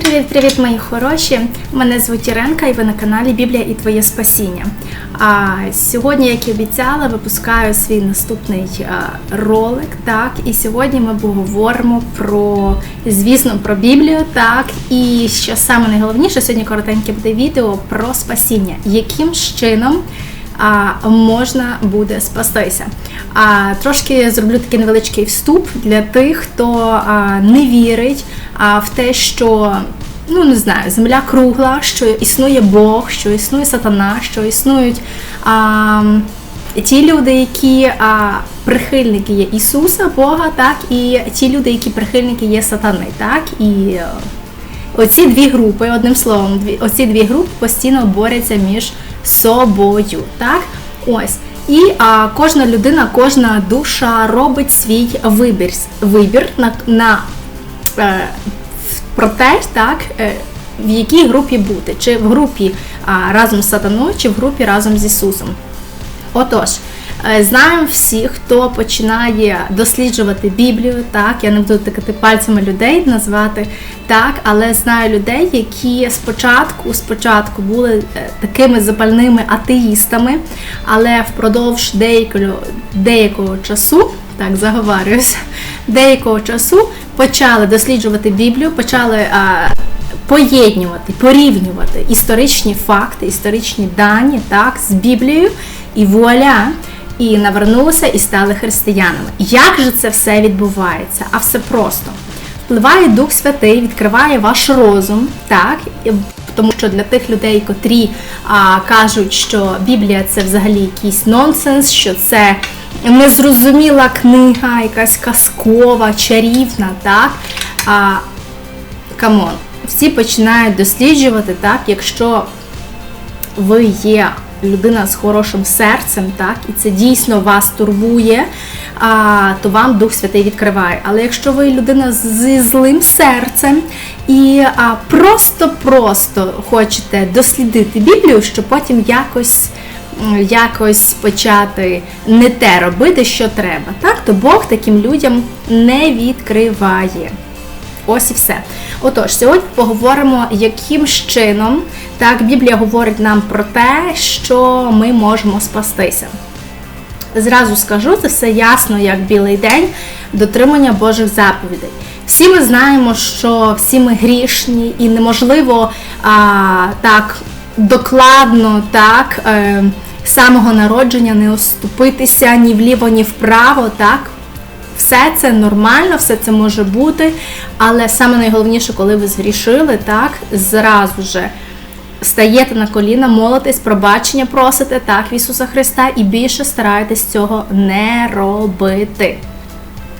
Привіт-привіт, мої хороші! Мене звуть Іренка і ви на каналі Біблія і Твоє Спасіння. А сьогодні, як і обіцяла, випускаю свій наступний ролик. Так, і сьогодні ми поговоримо про, звісно, про Біблію. Так, і що саме найголовніше, сьогодні коротеньке буде відео про спасіння, яким чином можна буде спастися. А трошки зроблю такий невеличкий вступ для тих, хто а, не вірить а, в те, що ну не знаю, земля кругла, що існує Бог, що існує сатана, що існують. А, Ті люди, які а, прихильники є Ісуса, Бога, так, і ті люди, які прихильники є сатани, так, і е, оці дві групи, одним словом, дві, оці дві групи постійно борються між собою. Так? Ось. І а, кожна людина, кожна душа робить свій вибір вибір на на е, про те, так, е, в якій групі бути, чи в групі а, разом з сатаною, чи в групі разом з Ісусом. Отож, знаємо всі, хто починає досліджувати Біблію, так, я не буду тикати пальцями людей назвати, так, але знаю людей, які спочатку спочатку були е, такими запальними атеїстами, але впродовж деякого, деякого часу, так заговарююсь, деякого часу почали досліджувати Біблію, почали а, поєднувати, порівнювати історичні факти, історичні дані так, з Біблією і вуаля. І навернулися і стали християнами. Як же це все відбувається? А все просто. Впливає Дух Святий, відкриває ваш розум, так? Тому що для тих людей, котрі а, кажуть, що Біблія це взагалі якийсь нонсенс, що це незрозуміла книга, якась казкова, чарівна, так? А, камон, всі починають досліджувати, так, якщо ви є людина з хорошим серцем, так, і це дійсно вас турбує, а, то вам Дух Святий відкриває. Але якщо ви людина зі злим серцем і просто-просто хочете дослідити Біблію, щоб потім якось якось почати не те робити, що треба, так, то Бог таким людям не відкриває. Ось і все. Отож, сьогодні поговоримо, яким чином так Біблія говорить нам про те, що ми можемо спастися. Зразу скажу, це все ясно, як білий день, дотримання Божих заповідей. Всі ми знаємо, що всі ми грішні і неможливо а, так докладно так, е, самого народження не оступитися ні вліво, ні вправо. так, все це нормально, все це може бути, але саме найголовніше, коли ви згрішили, так, зразу же стаєте на коліна, молитесь, пробачення просите так, в Ісуса Христа і більше стараєтесь цього не робити.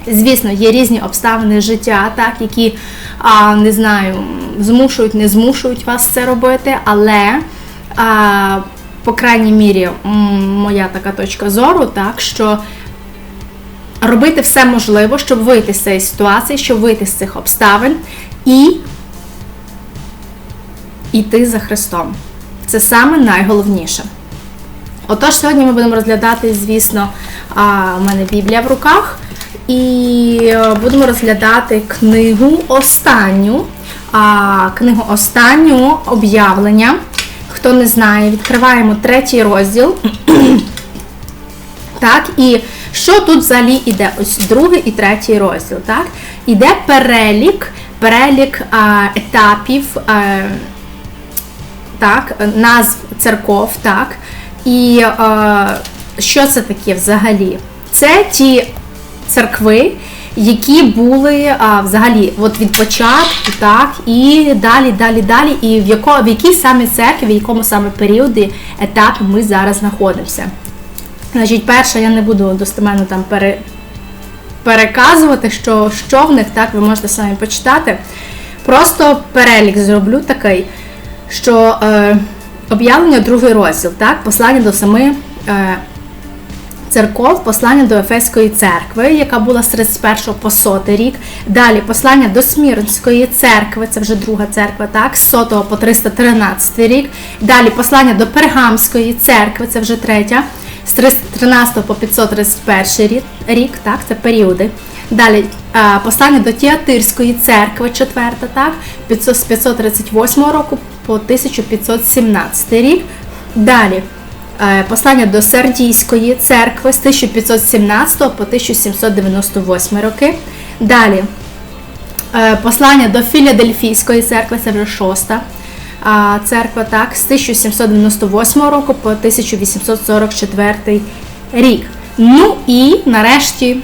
Звісно, є різні обставини життя, так, які, а, не знаю, змушують, не змушують вас це робити, але, а, по крайній мірі, моя така точка зору, так, що робити все можливе, щоб вийти з цієї ситуації, щоб вийти з цих обставин і йти за Христом. Це саме найголовніше. Отож, сьогодні ми будемо розглядати, звісно, у мене Біблія в руках. І будемо розглядати книгу останню. Книгу останню об'явлення. Хто не знає, відкриваємо третій розділ. Так, і що тут взагалі йде? Ось другий і третій розділ. так? Іде перелік, перелік а, етапів а, так, назв церков, так? І а, що це таке взагалі? Це ті церкви, які були а, взагалі от від початку, так, і далі, далі, далі, і в яко, в якій саме церкві, в якому саме періоді етапі ми зараз знаходимося. Значить, перше, я не буду достеменно там пере, переказувати, що що в них, так, ви можете самі почитати. Просто перелік зроблю такий, що е, об'явлення другий розділ, так, послання до семи е, церков, послання до Ефеської церкви, яка була з 31 по 100 рік. Далі послання до Смірнської церкви, це вже друга церква, так, з 100 по 313 рік. Далі послання до Пергамської церкви, це вже третя з 13 по 531 рік, так, це періоди. Далі е, послання до Тіатирської церкви, четверта, так, з 538 року по 1517 рік. Далі е, послання до Сардійської церкви з 1517 по 1798 роки. Далі е, послання до Філадельфійської церкви, це вже шоста а, церква, так, з 1798 року по 1844 рік. Ну і нарешті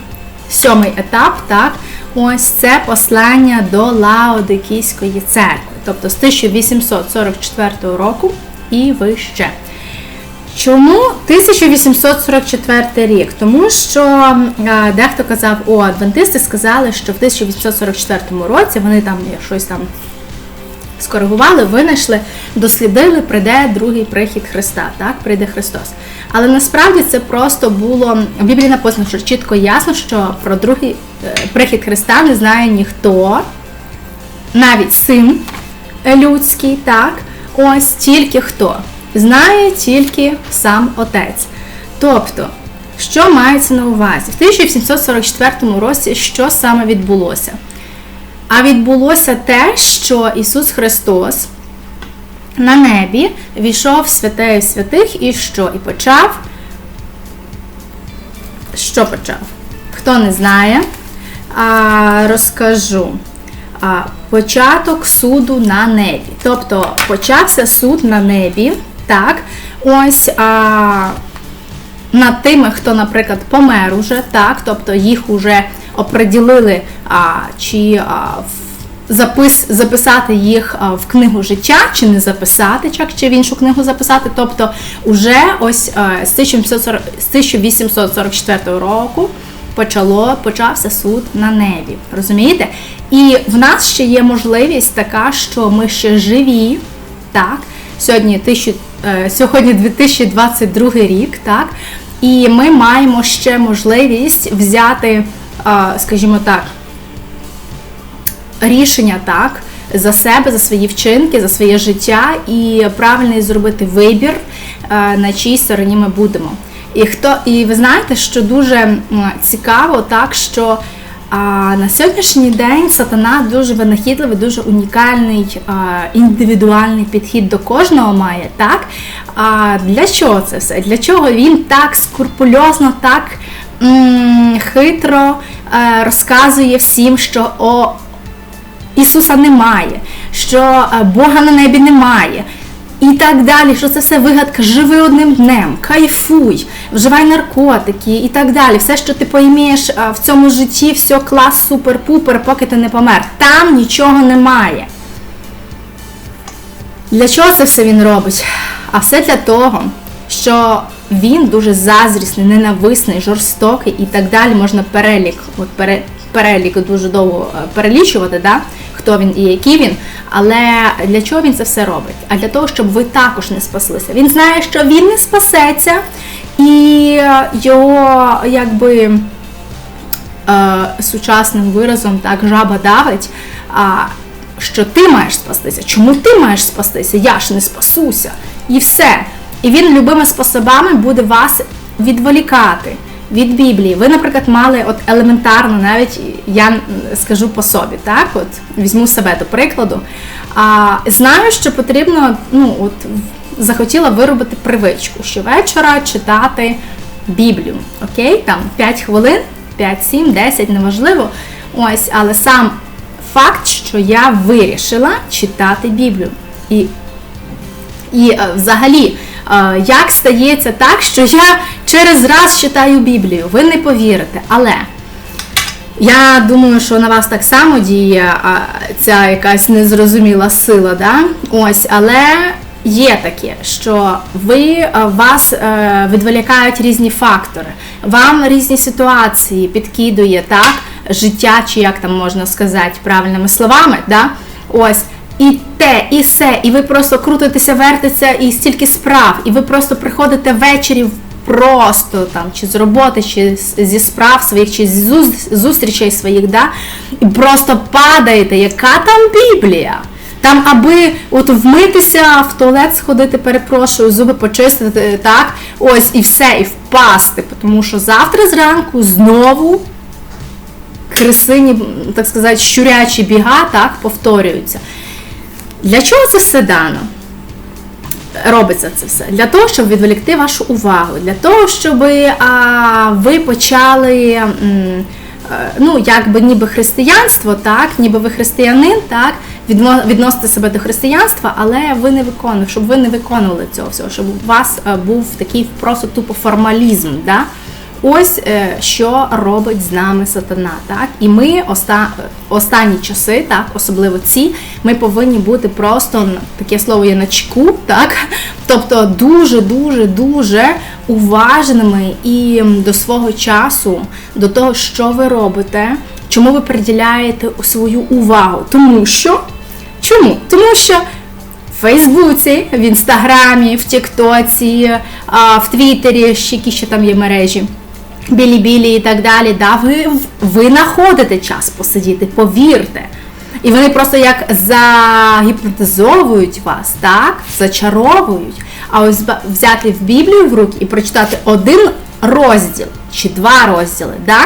сьомий етап, так, ось це послання до Лаодикійської церкви, тобто з 1844 року і вище. Чому 1844 рік? Тому що е, дехто казав, о, адвентисти сказали, що в 1844 році вони там щось там скоригували, винайшли, дослідили, прийде другий прихід Христа, так, прийде Христос. Але насправді це просто було в Біблії написано, що чітко ясно, що про другий е, прихід Христа не знає ніхто, навіть син людський, так, ось тільки хто. Знає тільки сам отець. Тобто, що мається на увазі? В 1844 році що саме відбулося? А відбулося те, що Ісус Христос на небі війшов в святею святих і що? І почав. Що почав? Хто не знає, розкажу. Початок суду на небі. Тобто почався суд на небі, так, ось а, над тими, хто, наприклад, помер уже, так, тобто їх уже оприділили, чи запис, записати їх в книгу життя, чи не записати, чи, в іншу книгу записати. Тобто, уже ось а, з 1844 року почало, почався суд на небі. Розумієте? І в нас ще є можливість така, що ми ще живі, так, сьогодні, тисячу, е, сьогодні 2022 рік, так, і ми маємо ще можливість взяти, е, скажімо так, рішення так за себе, за свої вчинки, за своє життя і правильний зробити вибір, е, на чій стороні ми будемо. І хто, і ви знаєте, що дуже цікаво, так що а, на сьогоднішній день сатана дуже винахідливий, дуже унікальний а, індивідуальний підхід до кожного має. Так? А для чого це все? Для чого він так скрупульозно, так хитро е, розказує всім, що о, Ісуса немає, що е, Бога на небі немає. І так далі, що це все вигадка, живи одним днем, кайфуй, вживай наркотики і так далі. Все, що ти поїмієш е, в цьому житті, все клас, супер-пупер, поки ти не помер. Там нічого немає. Для чого це все він робить? А все для того, що він дуже зазрісний, ненависний, жорстокий і так далі. Можна перелік, от пере, перелік дуже довго е, перелічувати, да? хто він і який він. Але для чого він це все робить? А для того, щоб ви також не спаслися. Він знає, що він не спасеться, і його якби е, сучасним виразом так жаба давить. А, що ти маєш спастися? Чому ти маєш спастися? Я ж не спасуся. І все. І він любими способами буде вас відволікати від Біблії. Ви, наприклад, мали от елементарно, навіть я скажу по собі, так, от візьму себе до прикладу. А, знаю, що потрібно, ну, от захотіла виробити привичку щовечора читати Біблію. Окей, там 5 хвилин, 5, 7, 10, неважливо. Ось, але сам факт, що я вирішила читати Біблію. І, і е, взагалі, як стається так, що я через раз читаю Біблію, ви не повірите. Але я думаю, що на вас так само діє ця якась незрозуміла сила. Да? Ось, але є таке, що ви вас е, відволікають різні фактори, вам різні ситуації підкидує так, життя, чи як там можна сказати правильними словами. Да? Ось. І те, і все, і ви просто крутитеся, вертиться, і стільки справ, і ви просто приходите ввечері просто там, чи з роботи, чи зі справ своїх, чи з зустрічей своїх, да? і просто падаєте, яка там Біблія? Там, аби от вмитися, в туалет сходити, перепрошую, зуби почистити, так, ось і все, і впасти, тому що завтра зранку знову крисині, так сказати, щурячі біга так, повторюються. Для чого це все дано? Робиться це все для того, щоб відволікти вашу увагу, для того, щоб а, ви почали е, ну, якби ніби християнство, так, ніби ви християнин, так, відно- відносите себе до християнства, але ви не виконуєте, щоб ви не виконували цього всього, щоб у вас е, був такий просто тупо формалізм. Да? Ось е, що робить з нами сатана. Так? І ми оста... останні часи, так, особливо ці, ми повинні бути просто таке слово є на чеку, так? тобто дуже, дуже, дуже уважними і до свого часу, до того, що ви робите, чому ви приділяєте свою увагу. Тому що чому? Тому що в Фейсбуці, в Інстаграмі, в Тіктоці, в Твіттері, ще які ще там є мережі. Білі-білі і так далі. Да, ви, ви знаходите час посидіти, повірте. І вони просто як загіпнотизовують вас, так? Зачаровують. А ось взяти в Біблію в руки і прочитати один розділ чи два розділи, да?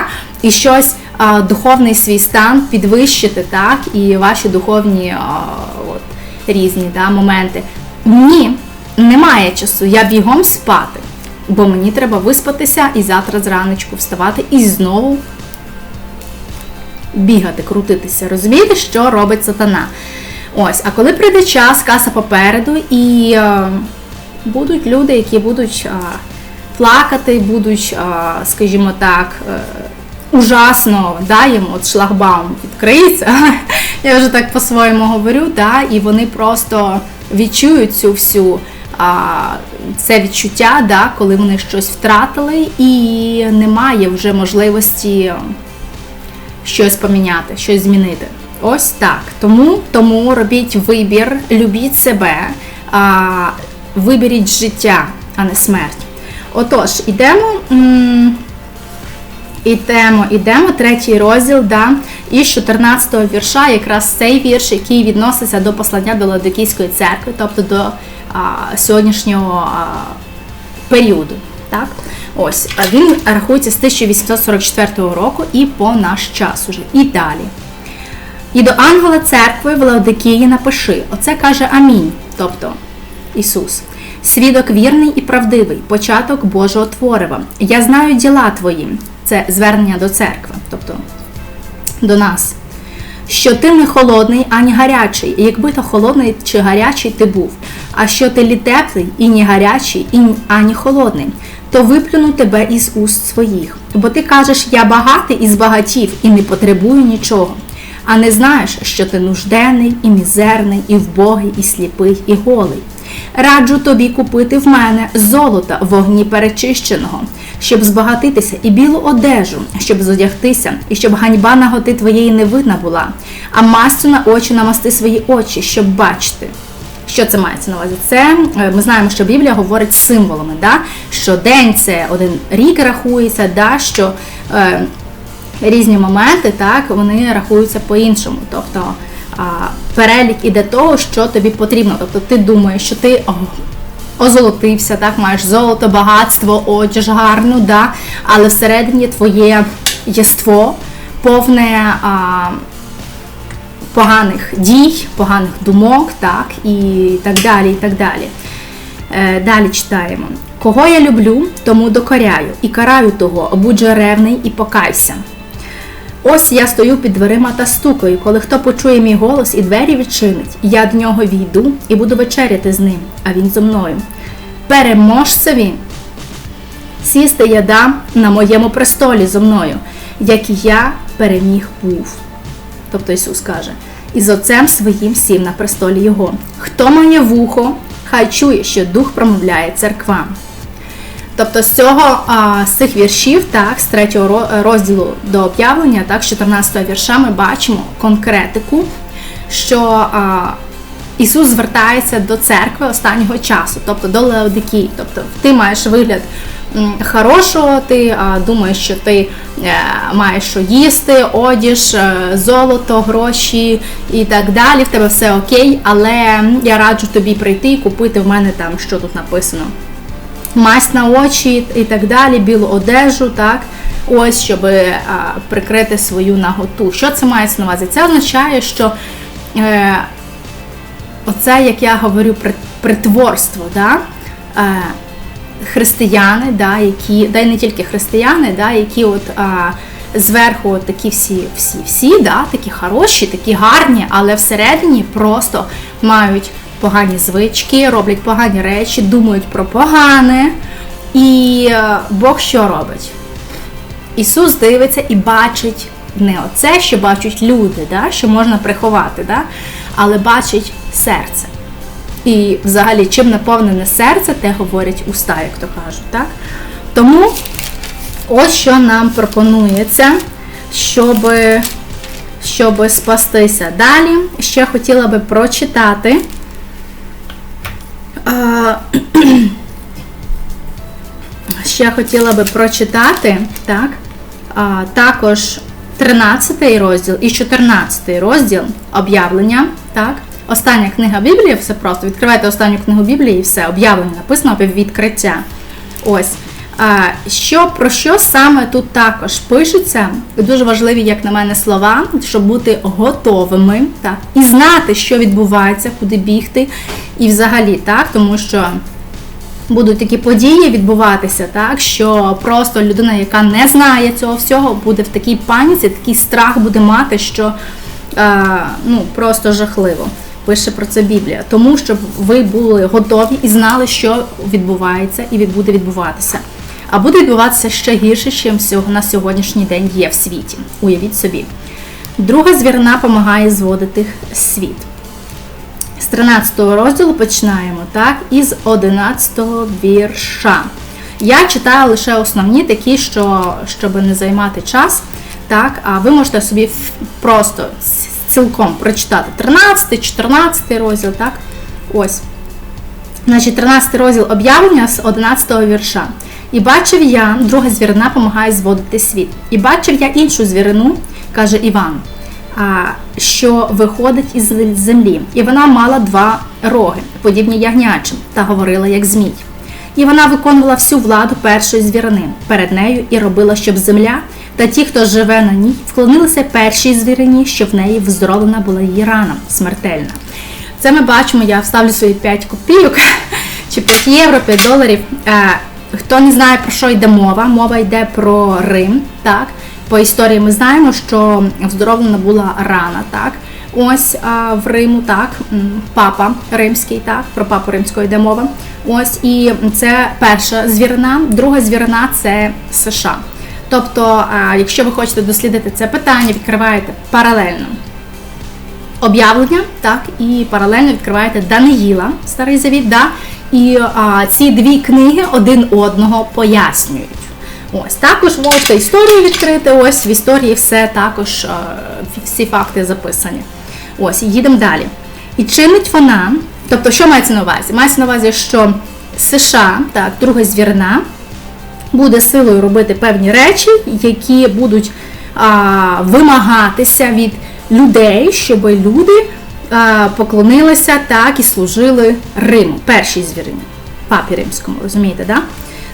і щось а, духовний свій стан підвищити, так? І ваші духовні а, от, різні да, моменти. Ні, немає часу. Я бігом спати, бо мені треба виспатися і завтра зраночку вставати і знову бігати, крутитися. Розумієте, що робить сатана? Ось, а коли прийде час, каса попереду, і е, будуть люди, які будуть е, плакати, будуть, е, скажімо так, е, ужасно, да, їм от шлагбаум відкриється. Я вже так по-своєму говорю, да, і вони просто відчують цю всю. А, це відчуття, да, коли вони щось втратили, і немає вже можливості щось поміняти, щось змінити. Ось так. Тому, тому робіть вибір, любіть себе, а, виберіть життя, а не смерть. Отож, ідемо. м, Ідемо, ідемо, третій розділ, да, із 14-го вірша, якраз цей вірш, який відноситься до послання до Ладикійської церкви, тобто до сьогоднішнього періоду. Так? Ось, він рахується з 1844 року і по наш час уже. І далі. І до ангела церкви в Лаодикії напиши. Оце каже Амінь, тобто Ісус. Свідок вірний і правдивий, початок Божого творива. Я знаю діла твої. Це звернення до церкви, тобто до нас. Що ти не холодний, ані гарячий, якби то холодний чи гарячий ти був, а що ти лі теплий, і ні гарячий, і ні- ані холодний, то виплюну тебе із уст своїх. Бо ти кажеш, я багатий і збагатів, і не потребую нічого. А не знаєш, що ти нужденний, і мізерний, і вбогий, і сліпий, і голий. Раджу тобі купити в мене золота в вогні перечищеного, щоб збагатитися, і білу одежу, щоб зодягтися, і щоб ганьба наготи твоєї не видна була, а мастю на очі намасти свої очі, щоб бачити. Що це мається на увазі? Це е, ми знаємо, що Біблія говорить символами, да? що день це один рік рахується, да? що е, різні моменти, так, вони рахуються по-іншому. Тобто перелік іде того, що тобі потрібно. Тобто ти думаєш, що ти озолотився, так, маєш золото, багатство, одяж гарну, да, але всередині твоє єство повне. А, поганих дій, поганих думок, так, і так далі. і так Далі Е, Далі читаємо. Кого я люблю, тому докоряю, і караю того, будь же ревний і покайся. Ось я стою під дверима та стукаю, коли хто почує мій голос і двері відчинить, я до нього війду і буду вечеряти з ним, а він зо мною. Переможцеві сісти я дам на моєму престолі зо мною, як і я переміг був. Тобто Ісус каже, і з Отцем своїм сів на престолі Його. Хто має вухо, хай чує, що Дух промовляє церквам. Тобто з цього з цих віршів, так, з третього ро- розділу до об'явлення, так, з 14 вірша, ми бачимо конкретику, що Ісус звертається до церкви останнього часу, тобто до Леодикії. Тобто ти маєш вигляд хорошого, ти думаєш, що ти е, маєш що їсти, одіж, е, золото, гроші і так далі. В тебе все окей, але я раджу тобі прийти і купити в мене там, що тут написано мазь на очі і так далі, білу одежу, так. ось щоб прикрити свою наготу. Що це мається на увазі? Це означає, що е, оце, як я говорю, притворство, да? е, християни, да, які, да й не тільки християни, да, які от а, зверху от такі всі, всі, всі, да, такі хороші, такі гарні, але всередині просто мають погані звички, роблять погані речі, думають про погане. І е, Бог що робить? Ісус дивиться і бачить не оце, що бачать люди, да, що можна приховати, да, але бачить серце. І взагалі, чим наповнене серце, те говорять уста, як то кажуть. Так? Тому ось що нам пропонується, щоб, щоб спастися. Далі ще хотіла би прочитати. Ще хотіла би прочитати, так, а, також 13 розділ і 14 розділ об'явлення, так, остання книга Біблії, все просто. Відкривайте останню книгу Біблії і все, об'явлення написано відкриття. Ось. Що, про що саме тут також пишеться? Дуже важливі, як на мене, слова, щоб бути готовими так, і знати, що відбувається, куди бігти, і взагалі, так, тому що будуть такі події відбуватися, так що просто людина, яка не знає цього всього, буде в такій паніці, такий страх буде мати, що е, ну, просто жахливо. Пише про це Біблія. Тому щоб ви були готові і знали, що відбувається і буде відбуватися. А буде відбуватися ще гірше, ніж на сьогоднішній день є в світі. Уявіть собі. Друга звірна допомагає зводити світ. З 13 розділу починаємо, так, із 11 вірша. Я читаю лише основні такі, що, щоб не займати час. Так, а ви можете собі просто цілком прочитати 13, 14 розділ, так? Ось. Значить, 13 розділ об'явлення з 11 вірша. І бачив я, друга звірина допомагає зводити світ. І бачив я іншу звірину, каже Іван, що виходить із землі. І вона мала два роги, подібні ягнячим, та говорила як змій. І вона виконувала всю владу першої звірини перед нею і робила, щоб земля та ті, хто живе на ній, вклонилися першій звірині, що в неї вздоровлена була її рана смертельна. Це ми бачимо, я вставлю свої 5 копійок чи 5 євро, 5 доларів. Хто не знає, про що йде мова, мова йде про Рим. так. По історії ми знаємо, що вздоровлена була рана, так. Ось а, в Риму, так, папа римський, так, про папу римського йде мова. Ось і це перша звірина, друга звірина це США. Тобто, а, якщо ви хочете дослідити це питання, відкриваєте паралельно об'явлення, так, і паралельно відкриваєте Даниїла, Старий Завіт, да, і а, ці дві книги один одного пояснюють. Ось також можете історію відкрити. Ось в історії все також а, всі факти записані. Ось, їдемо далі. І чинить вона, тобто, що мається на увазі? Мається на увазі, що США, так, друга звірина, буде силою робити певні речі, які будуть а, вимагатися від людей, щоб люди поклонилися так і служили Риму, першій звірині, папі римському, розумієте, да?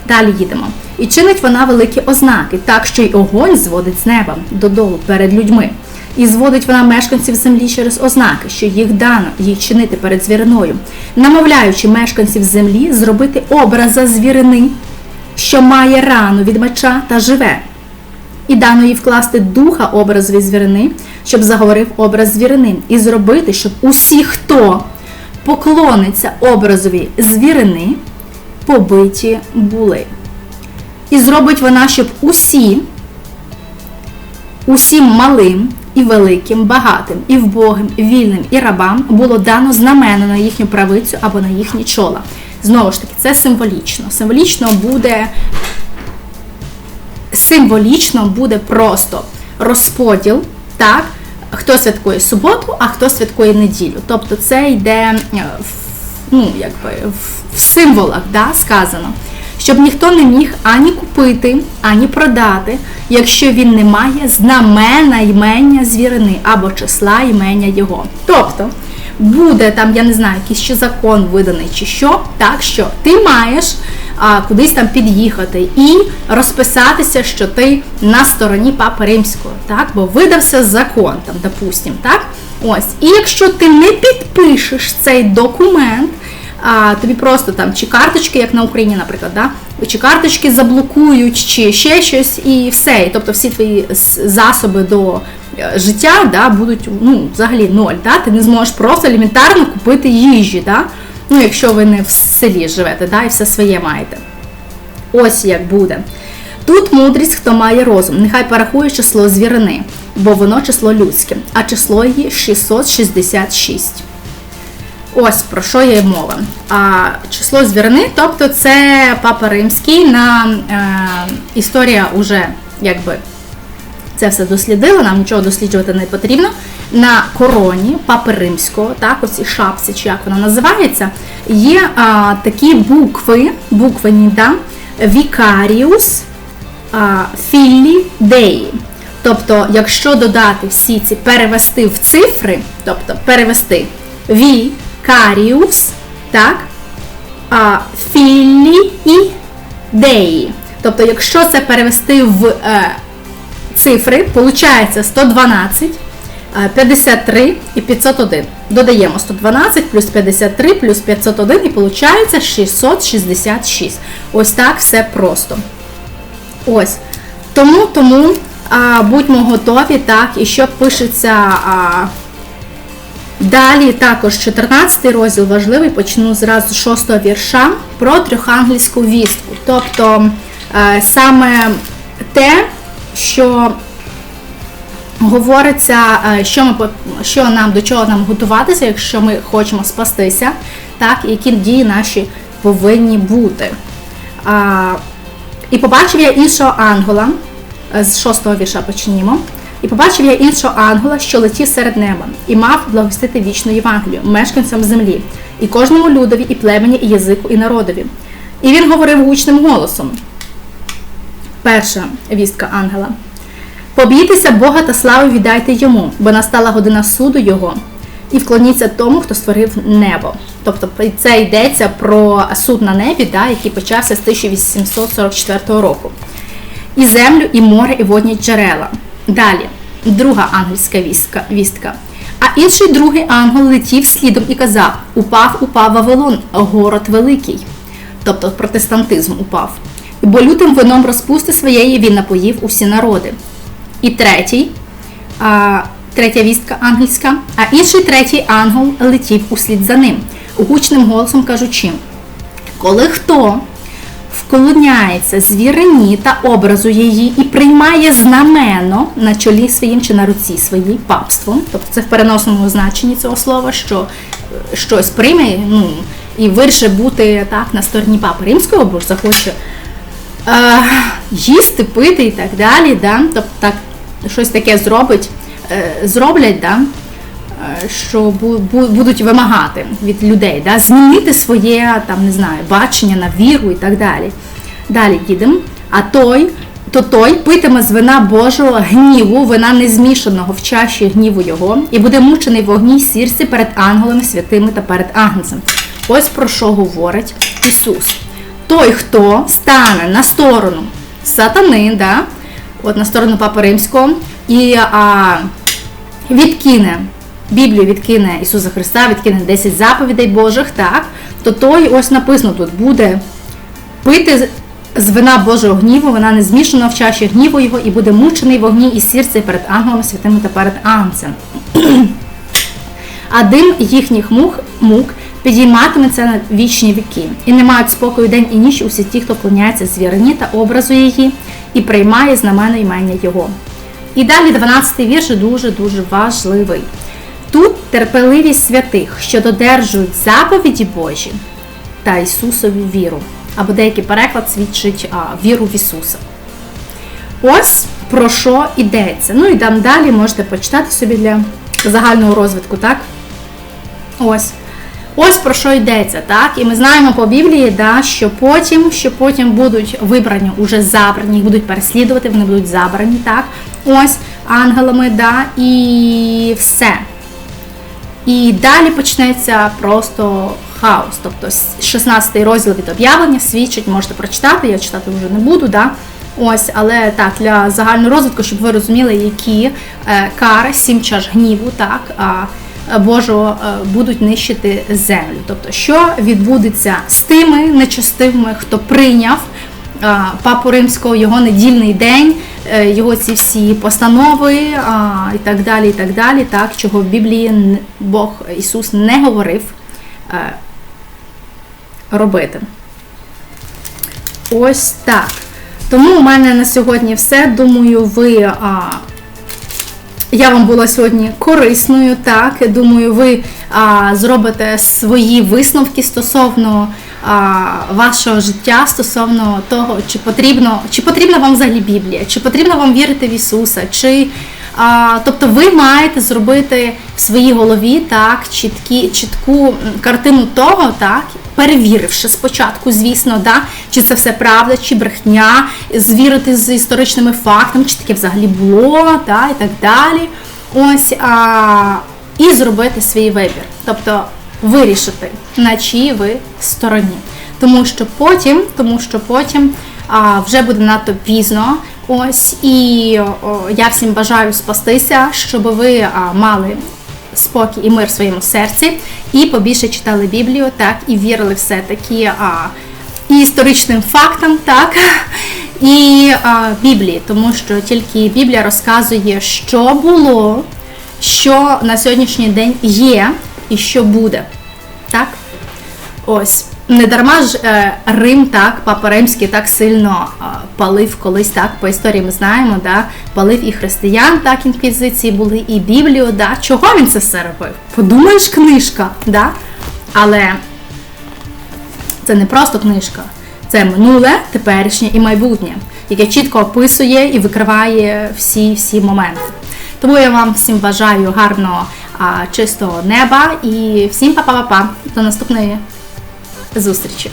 Далі їдемо. І чинить вона великі ознаки, так що й огонь зводить з неба додолу перед людьми. І зводить вона мешканців землі через ознаки, що їх дано їй чинити перед звіриною, намовляючи мешканців землі зробити образа звірини, що має рану від меча та живе. І дано їй вкласти духа образові звірини, щоб заговорив образ звірини, і зробити, щоб усі, хто поклониться образові звірини, побиті були. І зробить вона, щоб усі, усім малим і великим, багатим, і вбогим, і вільним і рабам було дано знамено на їхню правицю або на їхні чола. Знову ж таки, це символічно. Символічно буде символічно буде просто розподіл, так, хто святкує суботу, а хто святкує неділю. Тобто це йде е, ну, якби, в символах да, сказано, щоб ніхто не міг ані купити, ані продати, якщо він не має знамена ймення звірини або числа ймення його. Тобто буде там, я не знаю, якийсь ще закон виданий чи що, так що ти маєш а, кудись там під'їхати і розписатися, що ти на стороні Папи Римського, так? Бо видався закон, там, допустим, так? Ось. І якщо ти не підпишеш цей документ, а, тобі просто там чи карточки, як на Україні, наприклад, да? чи карточки заблокують, чи ще щось, і все. І, тобто всі твої засоби до е, життя да, будуть ну, взагалі ноль. Да? Ти не зможеш просто елементарно купити їжі, да? Ну, якщо ви не в селі живете, да? і все своє маєте. Ось як буде. Тут мудрість, хто має розум, нехай порахує число звірини, бо воно число людське, а число її 666. Ось про що є мова. А число звірини, тобто це Папа Римський на е, історія вже якби це все дослідила, нам нічого досліджувати не потрібно. На короні Папи Римського, так, оці шапці, чи як вона називається, є а, такі букви, буквені, да, Вікаріус Філлі Деї. Тобто, якщо додати всі ці перевести в цифри, тобто перевести Ві. Каріус, так? Філі і Деї. Тобто, якщо це перевести в е, цифри, виходить 112, 53 і 501. Додаємо 112 плюс 53 плюс 501 і виходить 666. Ось так все просто. Ось. Тому тому а, будьмо готові, так, і що пишеться. А, Далі також 14 розділ важливий, почну зразу з 6 вірша про трьохангельську вістку. Тобто е, саме те, що говориться, е, що ми що нам до чого нам готуватися, якщо ми хочемо спастися, так, які дії наші повинні бути. І побачив я іншого ангела, е, з 6 вірша почнімо. І побачив я іншого ангела, що летів серед неба, і мав благостити вічну Євангелію, мешканцям землі, і кожному людові, і племені, і язику, і народові. І він говорив гучним голосом. Перша вістка ангела. Побійтеся Бога та славу віддайте йому, бо настала година суду Його, і вклоніться тому, хто створив небо. Тобто це йдеться про суд на небі, да, який почався з 1844 року. І землю, і море, і водні джерела. Далі, друга ангельська вістка. А інший другий ангел летів слідом і казав: Упав, упав Вавилон, город великий. Тобто протестантизм упав. Бо лютим вином розпусти своєї він напоїв усі народи. І третій, а, третя вістка ангельська, а інший третій ангел летів услід за ним, гучним голосом кажучи: Коли хто вклоняється звірині та образу її і приймає знамено на чолі своїм чи на руці своїй папством. Тобто це в переносному значенні цього слова, що е, щось прийме ну, і вирше бути так на стороні папи римського, бо ж захоче е, їсти, пити і так далі. Да? Тобто так, щось таке зробить, е, зроблять. Да? Е, що будуть вимагати від людей, да? змінити своє там, не знаю, бачення на віру і так далі. Далі їдемо. А той, то той питиме з вина Божого гніву, вина незмішаного в чаші гніву Його, і буде мучений в огні сірці перед ангелами святими та перед агнцем. Ось про що говорить Ісус. Той, хто стане на сторону сатани, да? от на сторону Папи Римського, і а, відкине Біблію відкине Ісуса Христа, відкине 10 заповідей Божих, так, то той ось написано тут буде пити з вина Божого гніву, вона не змішана в чаші гніву його і буде мучений в огні і сірці перед ангелами святими та перед Анцем. А дим їхніх мук, мук підійматиметься на вічні віки, і не мають спокою день і ніч усі ті, хто клоняється звірині та образу її, і приймає знамено імення Його. І далі 12-й вірш дуже-дуже важливий. Тут терпеливість святих, що додержують заповіді Божі та Ісусові віру. Або деякий переклад свідчить а, віру в Ісуса. Ось про що йдеться. Ну і там далі можете почитати собі для загального розвитку, так? Ось. Ось про що йдеться, так? І ми знаємо по Біблії, да, що потім що потім будуть вибрані, уже забрані, їх будуть переслідувати, вони будуть забрані, так? Ось ангелами, да, і все. І далі почнеться просто хаос. Тобто 16 розділ від об'явлення свідчить, можете прочитати, я читати вже не буду. Да? Ось, але так, для загального розвитку, щоб ви розуміли, які е, кари, сім чаш гніву, так, а, Божого е, будуть нищити землю. Тобто, що відбудеться з тими нечестивими, хто прийняв Папу Римського, його недільний день, е, його ці всі постанови і так далі, і так далі, так, чого в Біблії Бог Ісус не говорив е, робити. Ось так. Тому у мене на сьогодні все. Думаю, ви. Я вам була сьогодні корисною, так. Думаю, ви а, зробите свої висновки стосовно а, вашого життя, стосовно того, чи потрібно, чи потрібна вам взагалі Біблія, чи потрібно вам вірити в Ісуса, чи а, тобто ви маєте зробити в своїй голові так чіткі, чітку картину того, так, перевіривши спочатку, звісно, да, чи це все правда, чи брехня, звірити з історичними фактами, чи таке взагалі було, да, і так далі. Ось а, і зробити свій вибір. Тобто вирішити, на чиїй ви стороні. Тому що потім, тому що потім а, вже буде надто пізно. Ось і о, я всім бажаю спастися, щоб ви а, мали спокій і мир в своєму серці, і побільше читали Біблію, так, і вірили все-таки і історичним фактам, так, і а, Біблії, тому що тільки Біблія розказує, що було, що на сьогоднішній день є і що буде. Так? Ось. Не дарма ж е, Рим, так, Папа Римський так сильно е, палив колись, так, по історії ми знаємо, да, палив і християн, так, інквізиції були, і Біблію, да. Чого він це все робив? Подумаєш, книжка, да? Але це не просто книжка, це минуле, теперішнє і майбутнє, яке чітко описує і викриває всі всі моменти. Тому я вам всім бажаю гарного чистого неба і всім па-па-па-па. До наступної зустрічі!